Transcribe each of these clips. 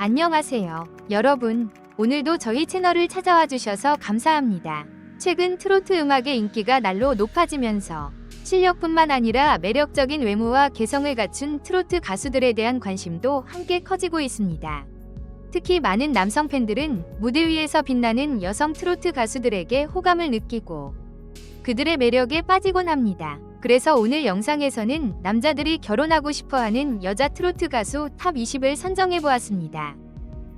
안녕하세요. 여러분, 오늘도 저희 채널을 찾아와 주셔서 감사합니다. 최근 트로트 음악의 인기가 날로 높아지면서 실력뿐만 아니라 매력적인 외모와 개성을 갖춘 트로트 가수들에 대한 관심도 함께 커지고 있습니다. 특히 많은 남성 팬들은 무대 위에서 빛나는 여성 트로트 가수들에게 호감을 느끼고 그들의 매력에 빠지곤 합니다. 그래서 오늘 영상에서는 남자들이 결혼하고 싶어 하는 여자 트로트 가수 탑 20을 선정해 보았습니다.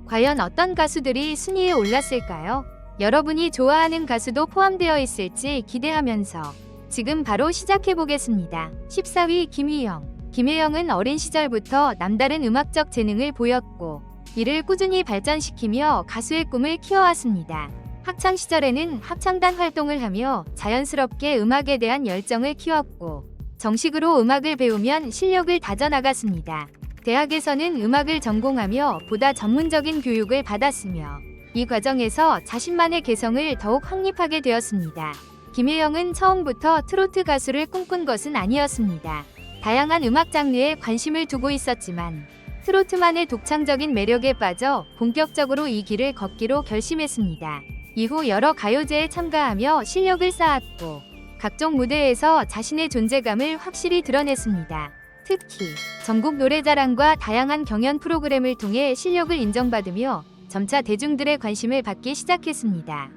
과연 어떤 가수들이 순위에 올랐을까요? 여러분이 좋아하는 가수도 포함되어 있을지 기대하면서 지금 바로 시작해 보겠습니다. 14위 김희영. 김혜영은 어린 시절부터 남다른 음악적 재능을 보였고 이를 꾸준히 발전시키며 가수의 꿈을 키워왔습니다. 학창 시절에는 합창단 활동을 하며 자연스럽게 음악에 대한 열정을 키웠고 정식으로 음악을 배우면 실력을 다져나갔습니다. 대학에서는 음악을 전공하며 보다 전문적인 교육을 받았으며 이 과정에서 자신만의 개성을 더욱 확립하게 되었습니다. 김혜영은 처음부터 트로트 가수를 꿈꾼 것은 아니었습니다. 다양한 음악 장르에 관심을 두고 있었지만 트로트만의 독창적인 매력에 빠져 본격적으로 이 길을 걷기로 결심했습니다. 이후 여러 가요제에 참가하며 실력을 쌓았고 각종 무대에서 자신의 존재감을 확실히 드러냈습니다. 특히 전국 노래자랑과 다양한 경연 프로그램을 통해 실력을 인정받으며 점차 대중들의 관심을 받기 시작했습니다.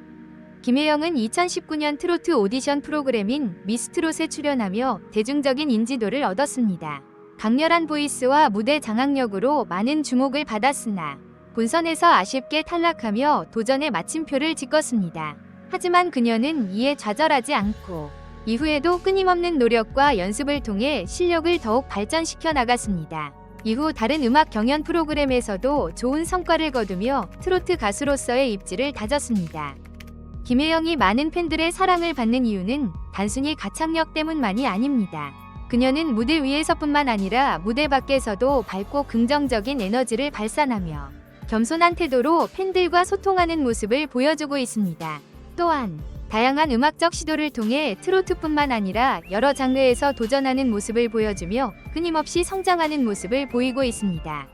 김혜영은 2019년 트로트 오디션 프로그램인 미스트롯에 출연하며 대중적인 인지도를 얻었습니다. 강렬한 보이스와 무대 장악력으로 많은 주목을 받았으나 본선에서 아쉽게 탈락하며 도전의 마침표를 찍었습니다. 하지만 그녀는 이에 좌절하지 않고 이후에도 끊임없는 노력과 연습을 통해 실력을 더욱 발전시켜 나갔습니다. 이후 다른 음악 경연 프로그램에서도 좋은 성과를 거두며 트로트 가수로서의 입지를 다졌습니다. 김혜영이 많은 팬들의 사랑을 받는 이유는 단순히 가창력 때문만이 아닙니다. 그녀는 무대 위에서뿐만 아니라 무대 밖에서도 밝고 긍정적인 에너지를 발산하며 겸손한 태도로 팬들과 소통하는 모습을 보여주고 있습니다. 또한 다양한 음악적 시도를 통해 트로트뿐만 아니라 여러 장르에서 도전하는 모습을 보여주며 끊임없이 성장하는 모습을 보이고 있습니다.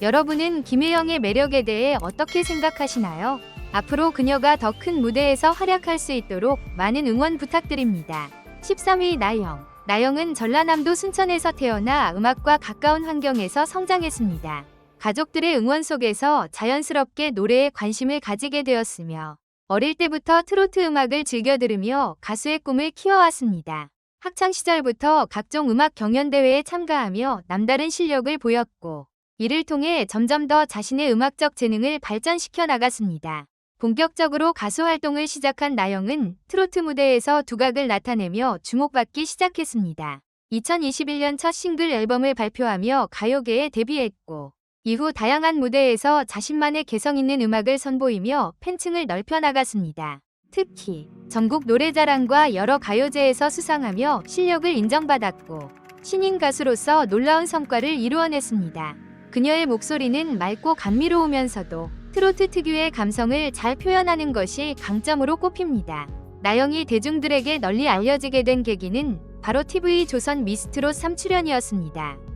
여러분은 김혜영의 매력에 대해 어떻게 생각하시나요? 앞으로 그녀가 더 큰 무대에서 활약할 수 있도록 많은 응원 부탁드립니다. 13위 나영. 나영은 전라남도 순천에서 태어나 음악과 가까운 환경에서 성장했습니다. 가족들의 응원 속에서 자연스럽게 노래에 관심을 가지게 되었으며 어릴 때부터 트로트 음악을 즐겨 들으며 가수의 꿈을 키워왔습니다. 학창 시절부터 각종 음악 경연대회에 참가하며 남다른 실력을 보였고 이를 통해 점점 더 자신의 음악적 재능을 발전시켜 나갔습니다. 본격적으로 가수 활동을 시작한 나영은 트로트 무대에서 두각을 나타내며 주목받기 시작했습니다. 2021년 첫 싱글 앨범을 발표하며 가요계에 데뷔했고 이후 다양한 무대에서 자신만의 개성 있는 음악을 선보이며 팬층을 넓혀 나갔습니다. 특히 전국 노래자랑과 여러 가요제에서 수상하며 실력을 인정받았고 신인 가수로서 놀라운 성과를 이루어냈습니다. 그녀의 목소리는 맑고 감미로우면서도 트로트 특유의 감성을 잘 표현하는 것이 강점으로 꼽힙니다. 나영이 대중들에게 널리 알려지게 된 계기는 바로 TV 조선 미스트롯 3출연이었습니다.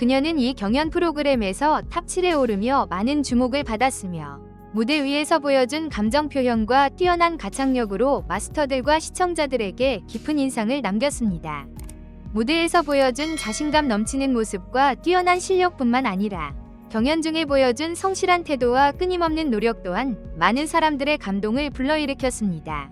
그녀는 이 경연 프로그램에서 탑 7에 오르며 많은 주목을 받았으며 무대 위에서 보여준 감정 표현과 뛰어난 가창력으로 마스터들과 시청자들에게 깊은 인상을 남겼습니다. 무대에서 보여준 자신감 넘치는 모습과 뛰어난 실력뿐만 아니라 경연 중에 보여준 성실한 태도와 끊임없는 노력 또한 많은 사람들의 감동을 불러일으켰습니다.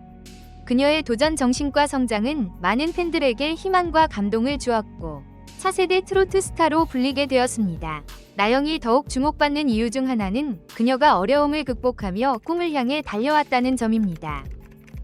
그녀의 도전 정신과 성장은 많은 팬들에게 희망과 감동을 주었고 차세대 트로트 스타로 불리게 되었습니다. 나영이 더욱 주목받는 이유 중 하나는 그녀가 어려움을 극복하며 꿈을 향해 달려왔다는 점입니다.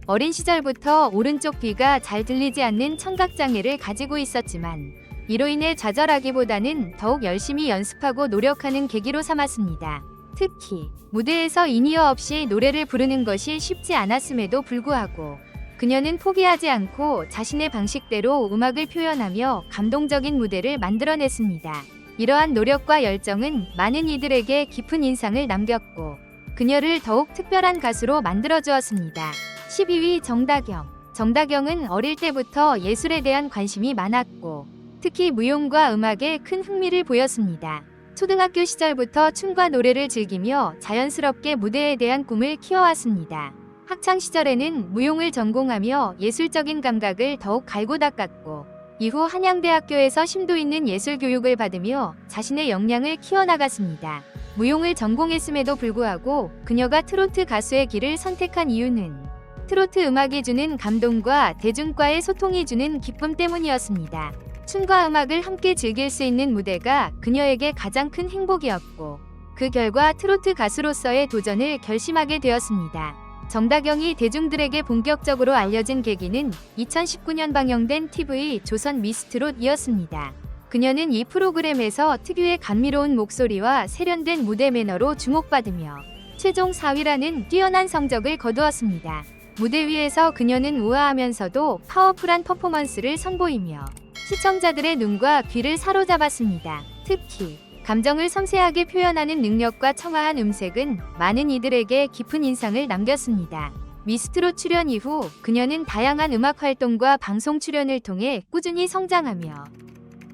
어린 시절부터 오른쪽 귀가 잘 들리지 않는 청각장애를 가지고 있었지만 이로 인해 좌절하기보다는 더욱 열심히 연습하고 노력하는 계기로 삼았습니다. 특히 무대에서 인이어 없이 노래를 부르는 것이 쉽지 않았음에도 불구하고 그녀는 포기하지 않고 자신의 방식대로 음악을 표현하며 감동적인 무대를 만들어냈습니다. 이러한 노력과 열정은 많은 이들에게 깊은 인상을 남겼고 그녀를 더욱 특별한 가수로 만들어 주었습니다. 12위 정다경. 정다경은 어릴 때부터 예술에 대한 관심이 많았고 특히 무용과 음악에 큰 흥미를 보였습니다. 초등학교 시절부터 춤과 노래를 즐기며 자연스럽게 무대에 대한 꿈을 키워왔습니다. 학창 시절에는 무용을 전공하며 예술적인 감각을 더욱 갈고 닦았고 이후 한양대학교에서 심도 있는 예술 교육을 받으며 자신의 역량을 키워나갔습니다. 무용을 전공했음에도 불구하고 그녀가 트로트 가수의 길을 선택한 이유는 트로트 음악이 주는 감동과 대중과의 소통이 주는 기쁨 때문이었습니다. 춤과 음악을 함께 즐길 수 있는 무대가 그녀에게 가장 큰 행복이었고 그 결과 트로트 가수로서의 도전을 결심하게 되었습니다. 정다경이 대중들에게 본격적으로 알려진 계기는 2019년 방영된 TV 조선 미스트롯이었습니다. 그녀는 이 프로그램에서 특유의 감미로운 목소리와 세련된 무대 매너로 주목받으며 최종 4위라는 뛰어난 성적을 거두었습니다. 무대 위에서 그녀는 우아하면서도 파워풀한 퍼포먼스를 선보이며 시청자들의 눈과 귀를 사로잡았습니다. 특히 감정을 섬세하게 표현하는 능력과 청아한 음색은 많은 이들에게 깊은 인상을 남겼습니다. 미스트로 출연 이후 그녀는 다양한 음악 활동과 방송 출연을 통해 꾸준히 성장하며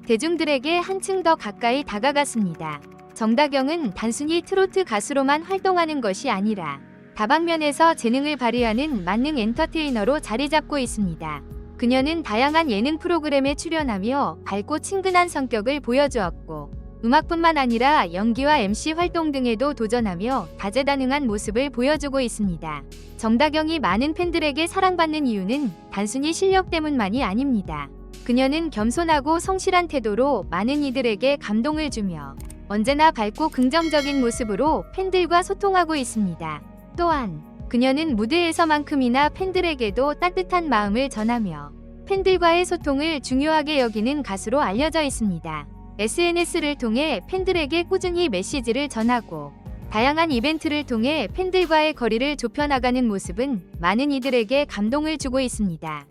대중들에게 한층 더 가까이 다가갔습니다. 정다경은 단순히 트로트 가수로만 활동하는 것이 아니라 다방면에서 재능을 발휘하는 만능 엔터테이너로 자리 잡고 있습니다. 그녀는 다양한 예능 프로그램에 출연하며 밝고 친근한 성격을 보여주었고 음악뿐만 아니라 연기와 MC 활동 등에도 도전하며 다재다능한 모습을 보여주고 있습니다. 정다경이 많은 팬들에게 사랑받는 이유는 단순히 실력 때문만이 아닙니다. 그녀는 겸손하고 성실한 태도로 많은 이들에게 감동을 주며 언제나 밝고 긍정적인 모습으로 팬들과 소통하고 있습니다. 또한 그녀는 무대에서만큼이나 팬들에게도 따뜻한 마음을 전하며 팬들과의 소통을 중요하게 여기는 가수로 알려져 있습니다. SNS를 통해 팬들에게 꾸준히 메시지를 전하고 다양한 이벤트를 통해 팬들과의 거리를 좁혀나가는 모습은 많은 이들에게 감동을 주고 있습니다.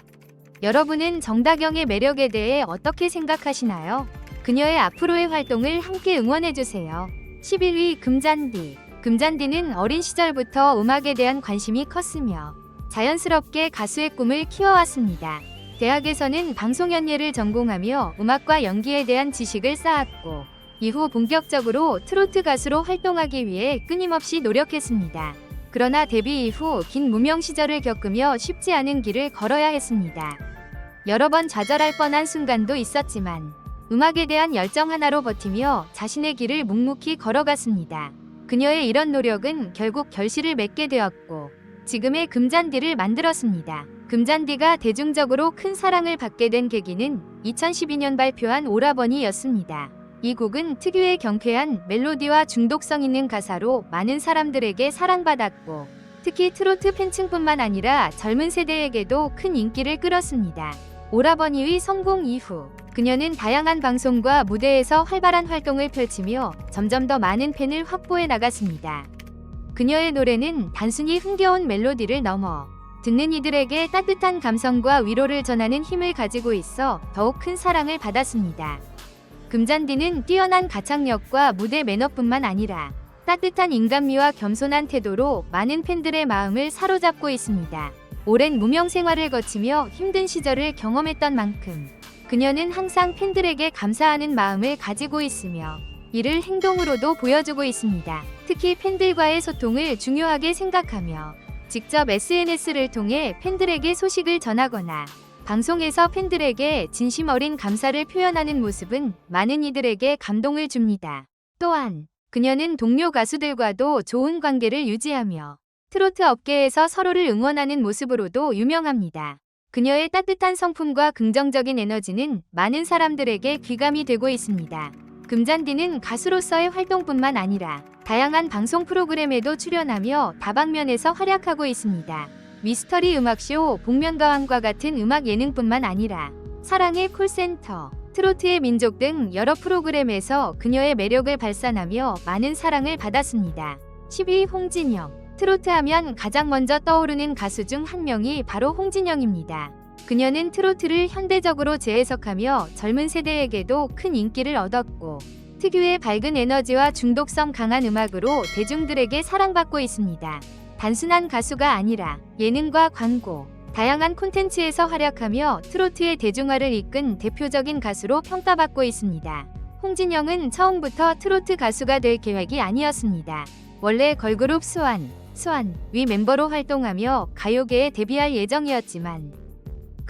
여러분은 정다경의 매력에 대해 어떻게 생각하시나요? 그녀의 앞으로의 활동을 함께 응원해주세요. 11위 금잔디 금잔디는 어린 시절부터 음악에 대한 관심이 컸으며 자연스럽게 가수의 꿈을 키워왔습니다. 대학에서는 방송 연예를 전공하며 음악과 연기에 대한 지식을 쌓았고 이후 본격적으로 트로트 가수로 활동하기 위해 끊임없이 노력했습니다. 그러나 데뷔 이후 긴 무명 시절을 겪으며 쉽지 않은 길을 걸어야 했습니다. 여러 번 좌절할 뻔한 순간도 있었지만 음악에 대한 열정 하나로 버티며 자신의 길을 묵묵히 걸어갔습니다. 그녀의 이런 노력은 결국 결실을 맺게 되었고 지금의 금잔디를 만들었습니다. 금잔디가 대중적으로 큰 사랑을 받게 된 계기는 2012년 발표한 오라버니였습니다. 이 곡은 특유의 경쾌한 멜로디와 중독성 있는 가사로 많은 사람들에게 사랑받았고 특히 트로트 팬층뿐만 아니라 젊은 세대에게도 큰 인기를 끌었습니다. 오라버니의 성공 이후 그녀는 다양한 방송과 무대에서 활발한 활동을 펼치며 점점 더 많은 팬을 확보해 나갔습니다. 그녀의 노래는 단순히 흥겨운 멜로디를 넘어 듣는 이들에게 따뜻한 감성과 위로를 전하는 힘을 가지고 있어 더욱 큰 사랑을 받았습니다. 금잔디는 뛰어난 가창력과 무대 매너뿐만 아니라 따뜻한 인간미와 겸손한 태도로 많은 팬들의 마음을 사로잡고 있습니다. 오랜 무명 생활을 거치며 힘든 시절을 경험했던 만큼 그녀는 항상 팬들에게 감사하는 마음을 가지고 있으며 이를 행동으로도 보여주고 있습니다. 특히 팬들과의 소통을 중요하게 생각하며 직접 SNS를 통해 팬들에게 소식을 전하거나 방송에서 팬들에게 진심 어린 감사를 표현하는 모습은 많은 이들에게 감동을 줍니다. 또한 그녀는 동료 가수들과도 좋은 관계를 유지하며 트로트 업계에서 서로를 응원하는 모습으로도 유명합니다. 그녀의 따뜻한 성품과 긍정적인 에너지는 많은 사람들에게 귀감이 되고 있습니다. 금잔디는 가수로서의 활동뿐만 아니라 다양한 방송 프로그램에도 출연하며 다방면에서 활약하고 있습니다. 미스터리 음악쇼 복면가왕과 같은 음악 예능뿐만 아니라 사랑의 콜센터, 트로트의 민족 등 여러 프로그램에서 그녀의 매력을 발산하며 많은 사랑을 받았습니다. 10위 홍진영 트로트 하면 가장 먼저 떠오르는 가수 중 한 명이 바로 홍진영입니다. 그녀는 트로트를 현대적으로 재해석하며 젊은 세대에게도 큰 인기를 얻었고 특유의 밝은 에너지와 중독성 강한 음악으로 대중들에게 사랑받고 있습니다. 단순한 가수가 아니라 예능과 광고, 다양한 콘텐츠에서 활약하며 트로트의 대중화를 이끈 대표적인 가수로 평가받고 있습니다. 홍진영은 처음부터 트로트 가수가 될 계획이 아니었습니다. 원래 걸그룹 수완, 수완 위 멤버로 활동하며 가요계에 데뷔할 예정이었지만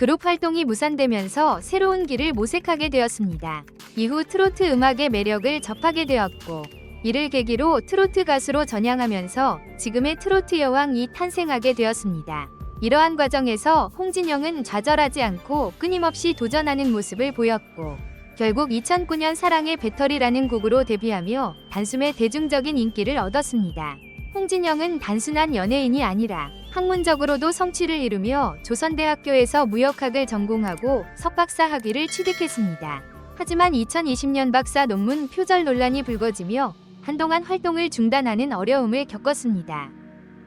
그룹 활동이 무산되면서 새로운 길을 모색하게 되었습니다. 이후 트로트 음악의 매력을 접하게 되었고 이를 계기로 트로트 가수로 전향하면서 지금의 트로트 여왕이 탄생하게 되었습니다. 이러한 과정에서 홍진영은 좌절하지 않고 끊임없이 도전하는 모습을 보였고 결국 2009년 사랑의 배터리라는 곡으로 데뷔하며 단숨에 대중적인 인기를 얻었습니다. 홍진영은 단순한 연예인이 아니라 학문적으로도 성취를 이루며 조선대학교에서 무역학을 전공하고 석박사 학위를 취득했습니다. 하지만 2020년 박사 논문 표절 논란이 불거지며 한동안 활동을 중단하는 어려움을 겪었습니다.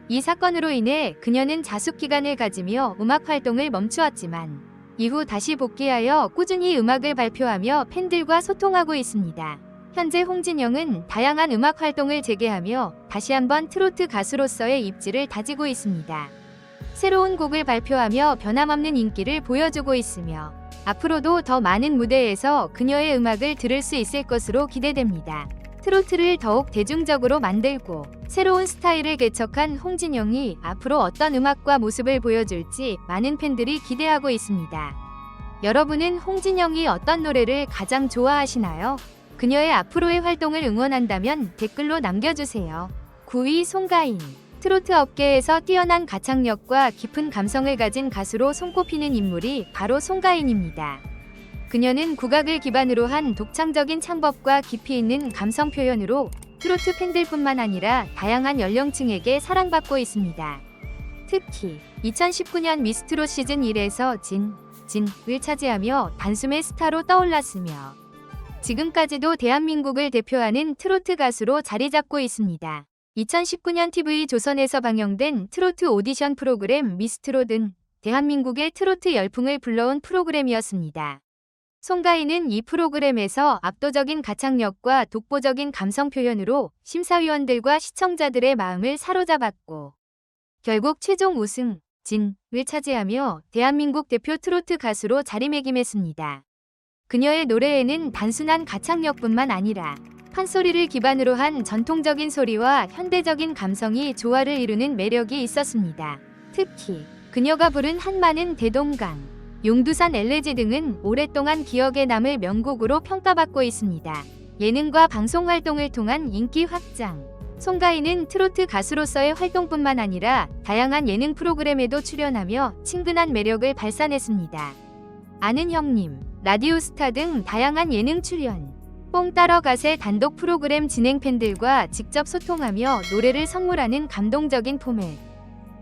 이 사건으로 인해 그녀는 자숙 기간을 가지며 음악 활동을 멈추었지만 이후 다시 복귀하여 꾸준히 음악을 발표하며 팬들과 소통하고 있습니다. 현재 홍진영은 다양한 음악 활동을 재개하며 다시 한번 트로트 가수로서의 입지를 다지고 있습니다. 새로운 곡을 발표하며 변함없는 인기를 보여주고 있으며 앞으로도 더 많은 무대에서 그녀의 음악을 들을 수 있을 것으로 기대됩니다. 트로트를 더욱 대중적으로 만들고 새로운 스타일을 개척한 홍진영이 앞으로 어떤 음악과 모습을 보여줄지 많은 팬들이 기대하고 있습니다. 여러분은 홍진영이 어떤 노래를 가장 좋아하시나요? 그녀의 앞으로의 활동을 응원한다면 댓글로 남겨주세요. 9위 송가인 트로트 업계에서 뛰어난 가창력과 깊은 감성을 가진 가수로 손꼽히는 인물이 바로 송가인입니다. 그녀는 국악을 기반으로 한 독창적인 창법과 깊이 있는 감성 표현으로 트로트 팬들뿐만 아니라 다양한 연령층에게 사랑받고 있습니다. 특히 2019년 미스트롯 시즌 1에서 진, 진을 차지하며 단숨에 스타로 떠올랐으며 지금까지도 대한민국을 대표하는 트로트 가수로 자리 잡고 있습니다. 2019년 TV 조선에서 방영된 트로트 오디션 프로그램 미스트롯은 대한민국의 트로트 열풍을 불러온 프로그램이었습니다. 송가인은 이 프로그램에서 압도적인 가창력과 독보적인 감성 표현으로 심사위원들과 시청자들의 마음을 사로잡았고 결국 최종 우승 진을 차지하며 대한민국 대표 트로트 가수로 자리매김했습니다. 그녀의 노래에는 단순한 가창력뿐만 아니라 판소리를 기반으로 한 전통적인 소리와 현대적인 감성이 조화를 이루는 매력이 있었습니다. 특히 그녀가 부른 한마는 대동강, 용두산 엘레지 등은 오랫동안 기억에 남을 명곡으로 평가받고 있습니다. 예능과 방송 활동을 통한 인기 확장. 송가인은 트로트 가수로서의 활동뿐만 아니라 다양한 예능 프로그램에도 출연하며 친근한 매력을 발산했습니다. 아는 형님, 라디오 스타 등 다양한 예능 출연. 뽕 따러 가세 단독 프로그램 진행 팬들과 직접 소통하며 노래를 선물하는 감동적인 포맷.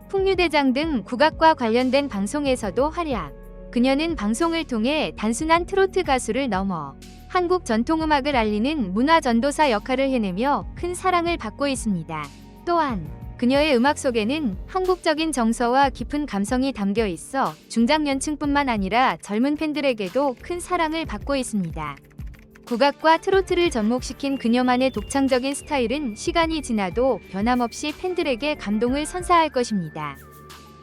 풍류대장 등 국악과 관련된 방송에서도 활약. 그녀는 방송을 통해 단순한 트로트 가수를 넘어 한국 전통음악을 알리는 문화 전도사 역할을 해내며 큰 사랑을 받고 있습니다. 또한 그녀의 음악 속에는 한국적인 정서와 깊은 감성이 담겨 있어 중장년층뿐만 아니라 젊은 팬들에게도 큰 사랑을 받고 있습니다. 국악과 트로트를 접목시킨 그녀만의 독창적인 스타일은 시간이 지나도 변함없이 팬들에게 감동을 선사할 것입니다.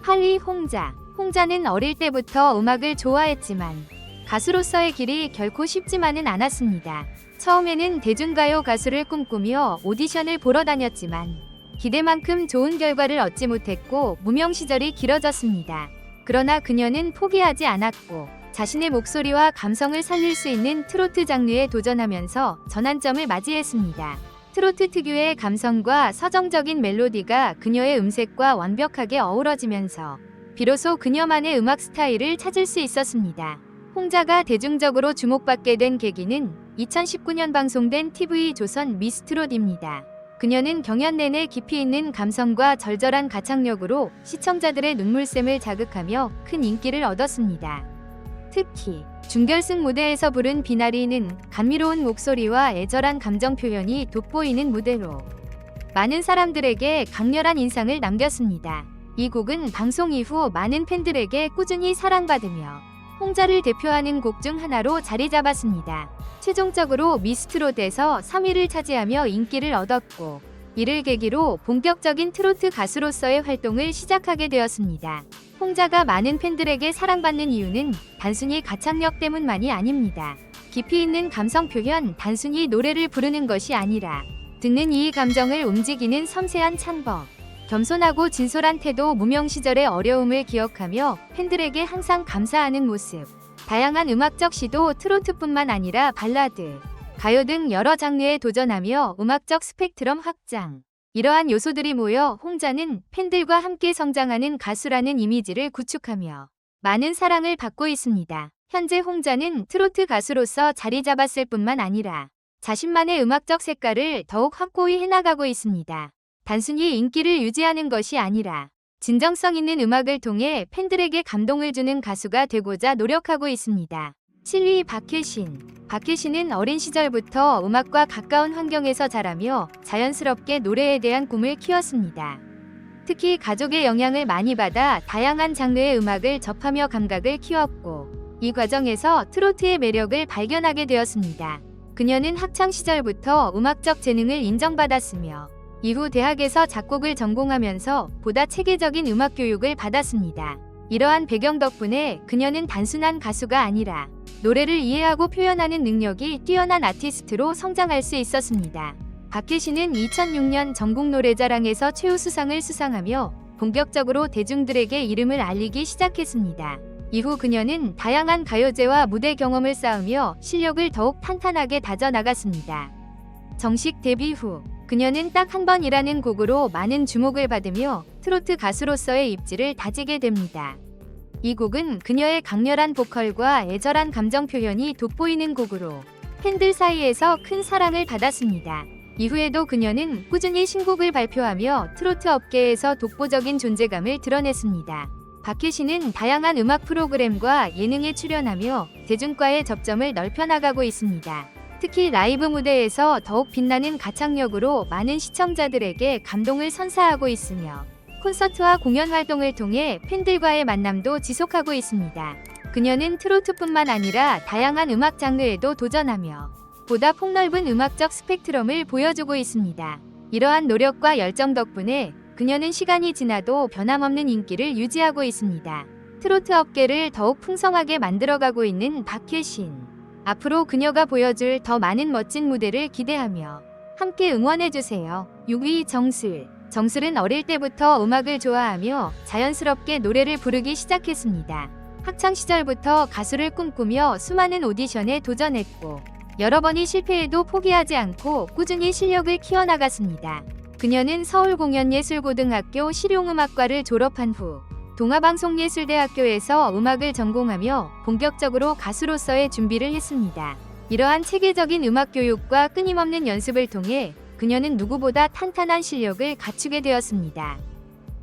할리 홍자 홍자는 어릴 때부터 음악을 좋아했지만 가수로서의 길이 결코 쉽지만은 않았습니다. 처음에는 대중가요 가수를 꿈꾸며 오디션을 보러 다녔지만 기대만큼 좋은 결과를 얻지 못했고 무명 시절이 길어졌습니다. 그러나 그녀는 포기하지 않았고 자신의 목소리와 감성을 살릴 수 있는 트로트 장르에 도전하면서 전환점을 맞이했습니다. 트로트 특유의 감성과 서정적인 멜로디가 그녀의 음색과 완벽하게 어우러지면서 비로소 그녀만의 음악 스타일을 찾을 수 있었습니다. 홍자가 대중적으로 주목받게 된 계기는 2019년 방송된 TV 조선 미스트롯입니다. 그녀는 경연 내내 깊이 있는 감성과 절절한 가창력으로 시청자들의 눈물샘을 자극하며 큰 인기를 얻었습니다. 특히 준결승 무대에서 부른 비나리는 감미로운 목소리와 애절한 감정 표현이 돋보이는 무대로 많은 사람들에게 강렬한 인상을 남겼습니다. 이 곡은 방송 이후 많은 팬들에게 꾸준히 사랑받으며 홍자를 대표하는 곡 중 하나로 자리 잡았습니다. 최종적으로 미스트롯에서 3위를 차지하며 인기를 얻었고 이를 계기로 본격적인 트로트 가수로서의 활동을 시작하게 되었습니다. 홍자가 많은 팬들에게 사랑받는 이유는 단순히 가창력 때문만이 아닙니다. 깊이 있는 감성 표현, 단순히 노래를 부르는 것이 아니라 듣는 이 감정을 움직이는 섬세한 창법. 겸손하고 진솔한 태도, 무명 시절의 어려움을 기억하며 팬들에게 항상 감사하는 모습. 다양한 음악적 시도, 트로트뿐만 아니라 발라드, 가요 등 여러 장르에 도전하며 음악적 스펙트럼 확장. 이러한 요소들이 모여 홍자는 팬들과 함께 성장하는 가수라는 이미지를 구축하며 많은 사랑을 받고 있습니다. 현재 홍자는 트로트 가수로서 자리 잡았을 뿐만 아니라 자신만의 음악적 색깔을 더욱 확고히 해나가고 있습니다. 단순히 인기를 유지하는 것이 아니라 진정성 있는 음악을 통해 팬들에게 감동을 주는 가수가 되고자 노력하고 있습니다. 7위 박혜신. 박혜신은 어린 시절부터 음악과 가까운 환경에서 자라며 자연스럽게 노래에 대한 꿈을 키웠습니다. 특히 가족의 영향을 많이 받아 다양한 장르의 음악을 접하며 감각을 키웠고 이 과정에서 트로트의 매력을 발견하게 되었습니다. 그녀는 학창 시절부터 음악적 재능을 인정받았으며 이후 대학에서 작곡을 전공하면서 보다 체계적인 음악 교육을 받았습니다. 이러한 배경 덕분에 그녀는 단순한 가수가 아니라 노래를 이해하고 표현하는 능력이 뛰어난 아티스트로 성장할 수 있었습니다. 박혜신은 2006년 전국 노래자랑에서 최우수상을 수상하며 본격적으로 대중들에게 이름을 알리기 시작했습니다. 이후 그녀는 다양한 가요제와 무대 경험을 쌓으며 실력을 더욱 탄탄하게 다져나갔습니다. 정식 데뷔 후 그녀는 딱 한 번이라는 곡으로 많은 주목을 받으며 트로트 가수로서의 입지를 다지게 됩니다. 이 곡은 그녀의 강렬한 보컬과 애절한 감정 표현이 돋보이는 곡으로 팬들 사이에서 큰 사랑을 받았습니다. 이후에도 그녀는 꾸준히 신곡을 발표하며 트로트 업계에서 독보적인 존재감을 드러냈습니다. 박혜신은 다양한 음악 프로그램과 예능에 출연하며 대중과의 접점을 넓혀나가고 있습니다. 특히 라이브 무대에서 더욱 빛나는 가창력으로 많은 시청자들에게 감동을 선사하고 있으며 콘서트와 공연 활동을 통해 팬들과의 만남도 지속하고 있습니다. 그녀는 트로트뿐만 아니라 다양한 음악 장르에도 도전하며 보다 폭넓은 음악적 스펙트럼을 보여주고 있습니다. 이러한 노력과 열정 덕분에 그녀는 시간이 지나도 변함없는 인기를 유지하고 있습니다. 트로트 업계를 더욱 풍성하게 만들어가고 있는 박혜신. 앞으로 그녀가 보여줄 더 많은 멋진 무대를 기대하며 함께 응원해주세요. 6위 정슬. 정슬은 어릴 때부터 음악을 좋아하며 자연스럽게 노래를 부르기 시작했습니다. 학창 시절부터 가수를 꿈꾸며 수많은 오디션에 도전했고 여러 번이 실패해도 포기하지 않고 꾸준히 실력을 키워나갔습니다. 그녀는 서울공연예술고등학교 실용음악과를 졸업한 후 동아방송예술대학교에서 음악을 전공하며 본격적으로 가수로서의 준비를 했습니다. 이러한 체계적인 음악 교육과 끊임없는 연습을 통해 그녀는 누구보다 탄탄한 실력을 갖추게 되었습니다.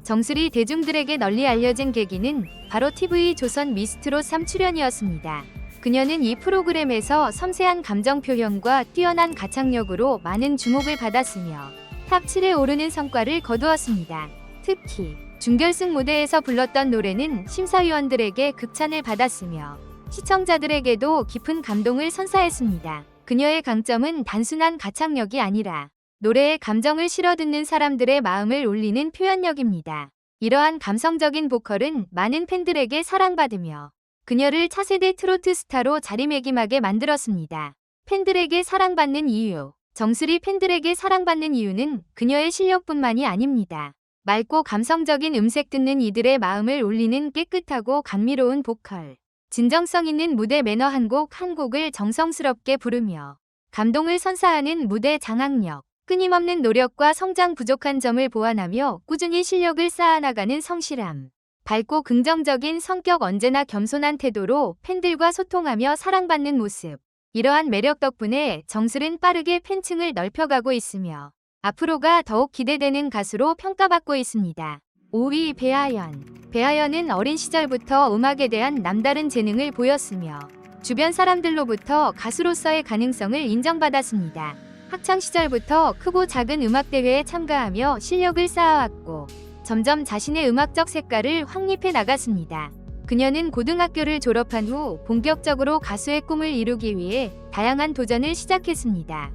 정슬이 대중들에게 널리 알려진 계기는 바로 TV 조선 미스트롯 3 출연이었습니다. 그녀는 이 프로그램에서 섬세한 감정 표현과 뛰어난 가창력으로 많은 주목을 받았으며 탑 7에 오르는 성과를 거두었습니다. 특히 준결승 무대에서 불렀던 노래는 심사위원들에게 극찬을 받았으며 시청자들에게도 깊은 감동을 선사했습니다. 그녀의 강점은 단순한 가창력이 아니라 노래에 감정을 실어 듣는 사람들의 마음을 울리는 표현력입니다. 이러한 감성적인 보컬은 많은 팬들에게 사랑받으며 그녀를 차세대 트로트 스타로 자리매김하게 만들었습니다. 팬들에게 사랑받는 이유 정수리 팬들에게 사랑받는 이유는 그녀의 실력뿐만이 아닙니다. 맑고 감성적인 음색 듣는 이들의 마음을 울리는 깨끗하고 감미로운 보컬, 진정성 있는 무대 매너 한 곡 한 곡을 정성스럽게 부르며 감동을 선사하는 무대 장악력, 끊임없는 노력과 성장 부족한 점을 보완하며 꾸준히 실력을 쌓아나가는 성실함, 밝고 긍정적인 성격 언제나 겸손한 태도로 팬들과 소통하며 사랑받는 모습. 이러한 매력 덕분에 정슬은 빠르게 팬층을 넓혀가고 있으며 앞으로가 더욱 기대되는 가수로 평가받고 있습니다. 5위 배아연. 배아연은 어린 시절부터 음악에 대한 남다른 재능을 보였으며 주변 사람들로부터 가수로서의 가능성을 인정받았습니다. 학창 시절부터 크고 작은 음악 대회에 참가하며 실력을 쌓아왔고 점점 자신의 음악적 색깔을 확립해 나갔습니다. 그녀는 고등학교를 졸업한 후 본격적으로 가수의 꿈을 이루기 위해 다양한 도전을 시작했습니다.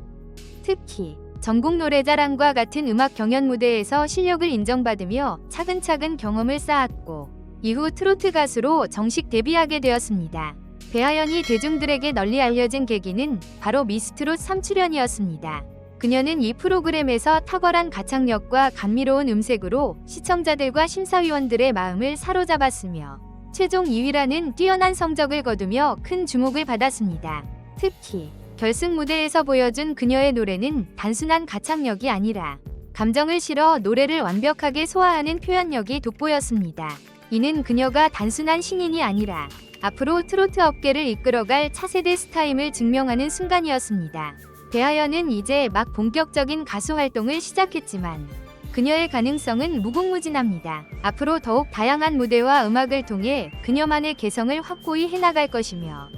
특히 전국 노래자랑과 같은 음악 경연 무대에서 실력을 인정받으며 차근차근 경험을 쌓았고 이후 트로트 가수로 정식 데뷔하게 되었습니다. 배아연이 대중들에게 널리 알려진 계기는 바로 미스트롯 3출연이었습니다. 그녀는 이 프로그램에서 탁월한 가창력과 감미로운 음색으로 시청자들과 심사위원들의 마음을 사로잡았으며 최종 2위라는 뛰어난 성적을 거두며 큰 주목을 받았습니다. 특히 결승 무대에서 보여준 그녀의 노래는 단순한 가창력이 아니라 감정을 실어 노래를 완벽하게 소화하는 표현력이 돋보였습니다. 이는 그녀가 단순한 신인이 아니라 앞으로 트로트 업계를 이끌어갈 차세대 스타임을 증명하는 순간이었습니다. 배아연은 이제 막 본격적인 가수 활동을 시작했지만 그녀의 가능성은 무궁무진합니다. 앞으로 더욱 다양한 무대와 음악을 통해 그녀만의 개성을 확고히 해나갈 것이며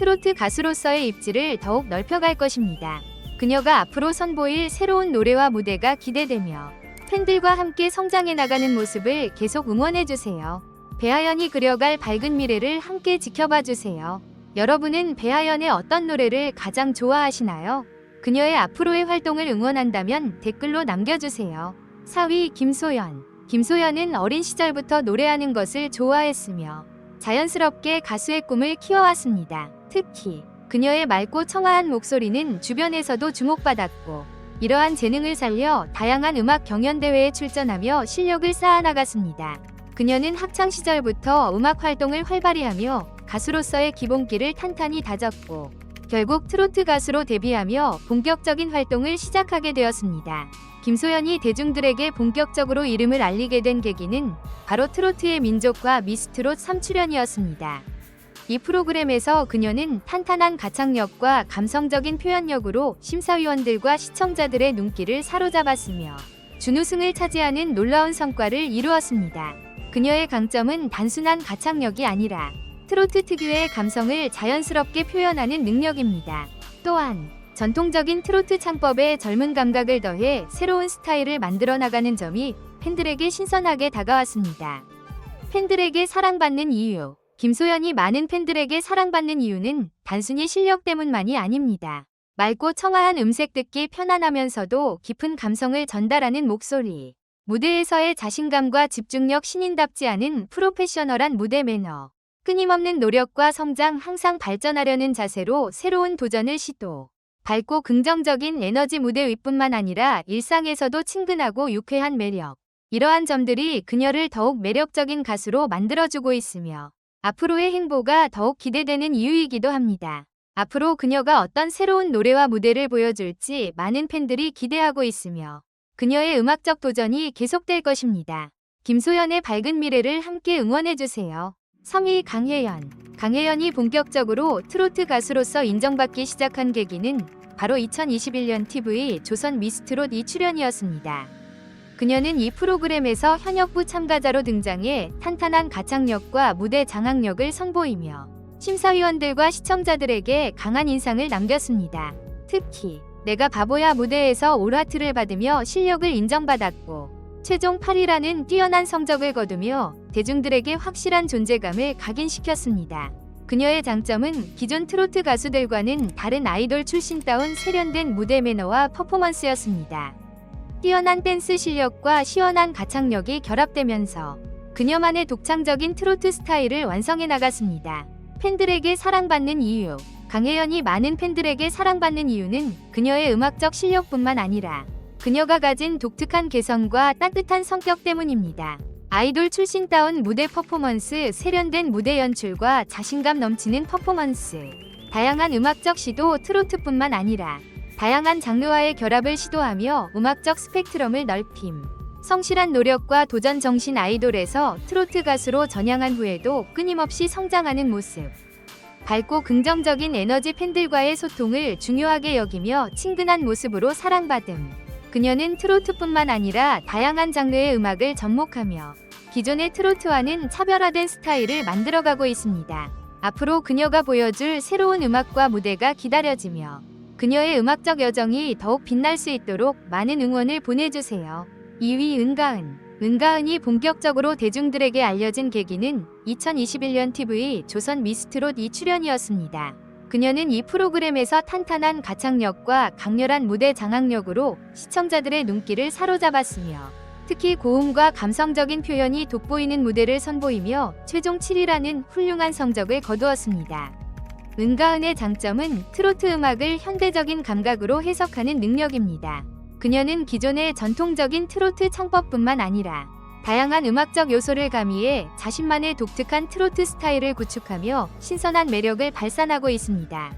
트로트 가수로서의 입지를 더욱 넓혀갈 것입니다. 그녀가 앞으로 선보일 새로운 노래와 무대가 기대되며 팬들과 함께 성장해 나가는 모습을 계속 응원해 주세요. 배아연이 그려갈 밝은 미래를 함께 지켜봐 주세요. 여러분은 배아연의 어떤 노래를 가장 좋아하시나요? 그녀의 앞으로의 활동을 응원한다면 댓글로 남겨주세요. 4위 김소연. 김소연은 어린 시절부터 노래하는 것을 좋아했으며 자연스럽게 가수의 꿈을 키워왔습니다. 특히 그녀의 맑고 청아한 목소리는 주변에서도 주목받았고 이러한 재능을 살려 다양한 음악 경연 대회에 출전하며 실력을 쌓아나갔습니다. 그녀는 학창 시절부터 음악 활동을 활발히 하며 가수로서의 기본기를 탄탄히 다졌고 결국 트로트 가수로 데뷔하며 본격적인 활동을 시작하게 되었습니다. 김소연이 대중들에게 본격적으로 이름을 알리게 된 계기는 바로 트로트의 민족과 미스트롯 3출연이었습니다. 이 프로그램에서 그녀는 탄탄한 가창력과 감성적인 표현력으로 심사위원들과 시청자들의 눈길을 사로잡았으며 준우승을 차지하는 놀라운 성과를 이루었습니다. 그녀의 강점은 단순한 가창력이 아니라 트로트 특유의 감성을 자연스럽게 표현하는 능력입니다. 또한 전통적인 트로트 창법에 젊은 감각을 더해 새로운 스타일을 만들어 나가는 점이 팬들에게 신선하게 다가왔습니다. 팬들에게 사랑받는 이유 김소연이 많은 팬들에게 사랑받는 이유는 단순히 실력 때문만이 아닙니다. 맑고 청아한 음색 듣기 편안하면서도 깊은 감성을 전달하는 목소리, 무대에서의 자신감과 집중력 신인답지 않은 프로페셔널한 무대 매너, 끊임없는 노력과 성장 항상 발전하려는 자세로 새로운 도전을 시도. 밝고 긍정적인 에너지 무대 위뿐만 아니라 일상에서도 친근하고 유쾌한 매력. 이러한 점들이 그녀를 더욱 매력적인 가수로 만들어주고 있으며 앞으로의 행보가 더욱 기대되는 이유이기도 합니다. 앞으로 그녀가 어떤 새로운 노래와 무대를 보여줄지 많은 팬들이 기대하고 있으며 그녀의 음악적 도전이 계속될 것입니다. 김소연의 밝은 미래를 함께 응원해주세요. 성희 강혜연. 강혜연이 본격적으로 트로트 가수로서 인정받기 시작한 계기는 바로 2021년 TV 조선 미스트롯 2 출연이었습니다. 그녀는 이 프로그램에서 현역부 참가자로 등장해 탄탄한 가창력과 무대 장악력을 선보이며 심사위원들과 시청자들에게 강한 인상을 남겼습니다. 특히 내가 바보야 무대에서 올하트를 받으며 실력을 인정받았고 최종 8위라는 뛰어난 성적을 거두며 대중들에게 확실한 존재감을 각인시켰습니다. 그녀의 장점은 기존 트로트 가수들과는 다른 아이돌 출신다운 세련된 무대 매너와 퍼포먼스였습니다. 뛰어난 댄스 실력과 시원한 가창력이 결합되면서 그녀만의 독창적인 트로트 스타일을 완성해 나갔습니다. 팬들에게 사랑받는 이유 강혜연이 많은 팬들에게 사랑받는 이유는 그녀의 음악적 실력뿐만 아니라 그녀가 가진 독특한 개성과 따뜻한 성격 때문입니다. 아이돌 출신다운 무대 퍼포먼스, 세련된 무대 연출과 자신감 넘치는 퍼포먼스, 다양한 음악적 시도 트로트뿐만 아니라 다양한 장르와의 결합을 시도하며 음악적 스펙트럼을 넓힘. 성실한 노력과 도전 정신 아이돌에서 트로트 가수로 전향한 후에도 끊임없이 성장하는 모습. 밝고 긍정적인 에너지 팬들과의 소통을 중요하게 여기며 친근한 모습으로 사랑받음. 그녀는 트로트뿐만 아니라 다양한 장르의 음악을 접목하며 기존의 트로트와는 차별화된 스타일을 만들어가고 있습니다. 앞으로 그녀가 보여줄 새로운 음악과 무대가 기다려지며 그녀의 음악적 여정이 더욱 빛날 수 있도록 많은 응원을 보내주세요. 2위 은가은 은가은이 본격적으로 대중들에게 알려진 계기는 2021년 TV 조선 미스트롯 2 출연이었습니다. 그녀는 이 프로그램에서 탄탄한 가창력과 강렬한 무대 장악력으로 시청자들의 눈길을 사로잡았으며 특히 고음과 감성적인 표현이 돋보이는 무대를 선보이며 최종 7위라는 훌륭한 성적을 거두었습니다. 은가은의 장점은 트로트 음악을 현대적인 감각으로 해석하는 능력입니다. 그녀는 기존의 전통적인 트로트 창법뿐만 아니라 다양한 음악적 요소를 가미해 자신만의 독특한 트로트 스타일을 구축하며 신선한 매력을 발산하고 있습니다.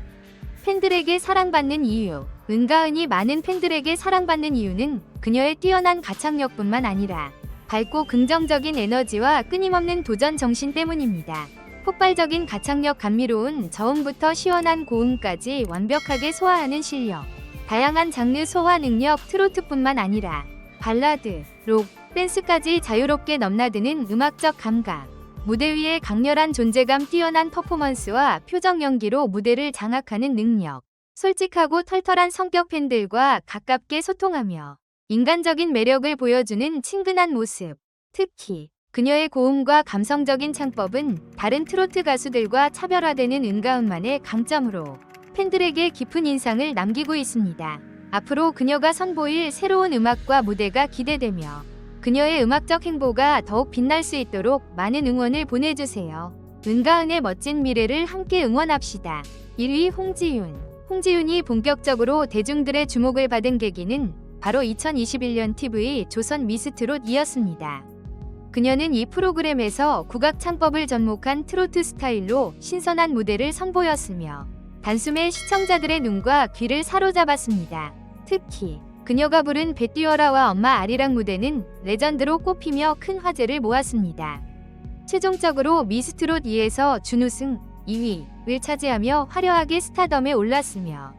팬들에게 사랑받는 이유 은가은이 많은 팬들에게 사랑받는 이유는 그녀의 뛰어난 가창력뿐만 아니라 밝고 긍정적인 에너지와 끊임없는 도전 정신 때문입니다. 폭발적인 가창력 감미로운 저음부터 시원한 고음까지 완벽하게 소화하는 실력. 다양한 장르 소화 능력 트로트뿐만 아니라 발라드, 록, 댄스까지 자유롭게 넘나드는 음악적 감각. 무대 위의 강렬한 존재감 뛰어난 퍼포먼스와 표정 연기로 무대를 장악하는 능력. 솔직하고 털털한 성격 팬들과 가깝게 소통하며 인간적인 매력을 보여주는 친근한 모습. 특히 그녀의 고음과 감성적인 창법은 다른 트로트 가수들과 차별화되는 은가음만의 강점으로 팬들에게 깊은 인상을 남기고 있습니다. 앞으로 그녀가 선보일 새로운 음악과 무대가 기대되며 그녀의 음악적 행보가 더욱 빛날 수 있도록 많은 응원을 보내주세요. 은가은의 멋진 미래를 함께 응원합시다. 1위 홍지윤. 홍지윤이 본격적으로 대중들의 주목을 받은 계기는 바로 2021년 TV 조선 미스트롯이었습니다. 그녀는 이 프로그램에서 국악 창법을 접목한 트로트 스타일로 신선한 무대를 선보였으며 단숨에 시청자들의 눈과 귀를 사로잡았습니다. 특히 그녀가 부른 베띠어라와 엄마 아리랑 무대는 레전드로 꼽히며 큰 화제를 모았습니다. 최종적으로 미스트롯 2에서 준우승 2위를 차지하며 화려하게 스타덤에 올랐으며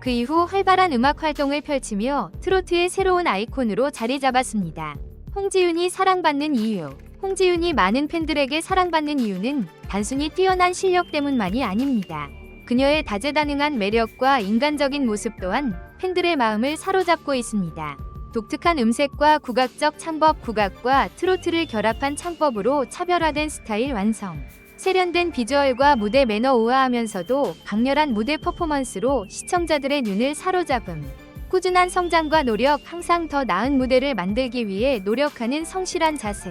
그 이후 활발한 음악 활동을 펼치며 트로트의 새로운 아이콘으로 자리 잡았습니다. 홍지윤이 사랑받는 이유 홍지윤이 많은 팬들에게 사랑받는 이유는 단순히 뛰어난 실력 때문만이 아닙니다. 그녀의 다재다능한 매력과 인간적인 모습 또한 팬들의 마음을 사로잡고 있습니다. 독특한 음색과 국악적 창법 국악과 트로트를 결합한 창법으로 차별화된 스타일 완성. 세련된 비주얼과 무대 매너 우아하면서도 강렬한 무대 퍼포먼스로 시청자들의 눈을 사로잡음. 꾸준한 성장과 노력, 항상 더 나은 무대를 만들기 위해 노력하는 성실한 자세.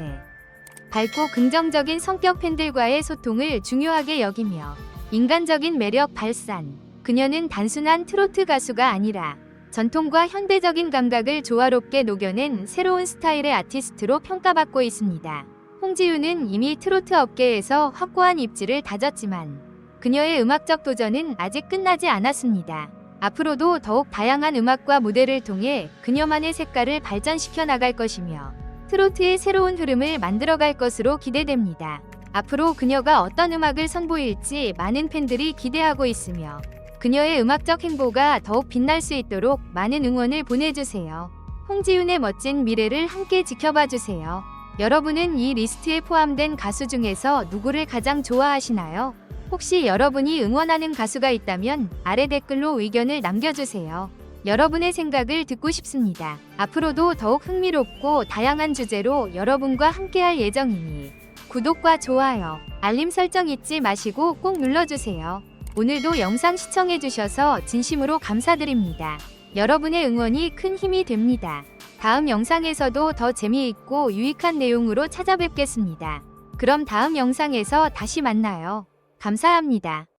밝고 긍정적인 성격 팬들과의 소통을 중요하게 여기며 인간적인 매력 발산. 그녀는 단순한 트로트 가수가 아니라 전통과 현대적인 감각을 조화롭게 녹여낸 새로운 스타일의 아티스트로 평가받고 있습니다. 홍지윤은 이미 트로트 업계에서 확고한 입지를 다졌지만 그녀의 음악적 도전은 아직 끝나지 않았습니다. 앞으로도 더욱 다양한 음악과 무대를 통해 그녀만의 색깔을 발전시켜 나갈 것이며 트로트의 새로운 흐름을 만들어갈 것으로 기대됩니다. 앞으로 그녀가 어떤 음악을 선보일지 많은 팬들이 기대하고 있으며 그녀의 음악적 행보가 더욱 빛날 수 있도록 많은 응원을 보내주세요. 홍지윤의 멋진 미래를 함께 지켜봐 주세요. 여러분은 이 리스트에 포함된 가수 중에서 누구를 가장 좋아하시나요? 혹시 여러분이 응원하는 가수가 있다면 아래 댓글로 의견을 남겨주세요. 여러분의 생각을 듣고 싶습니다. 앞으로도 더욱 흥미롭고 다양한 주제로 여러분과 함께할 예정이니 구독과 좋아요, 알림 설정 잊지 마시고 꼭 눌러주세요. 오늘도 영상 시청해주셔서 진심으로 감사드립니다. 여러분의 응원이 큰 힘이 됩니다. 다음 영상에서도 더 재미있고 유익한 내용으로 찾아뵙겠습니다. 그럼 다음 영상에서 다시 만나요. 감사합니다.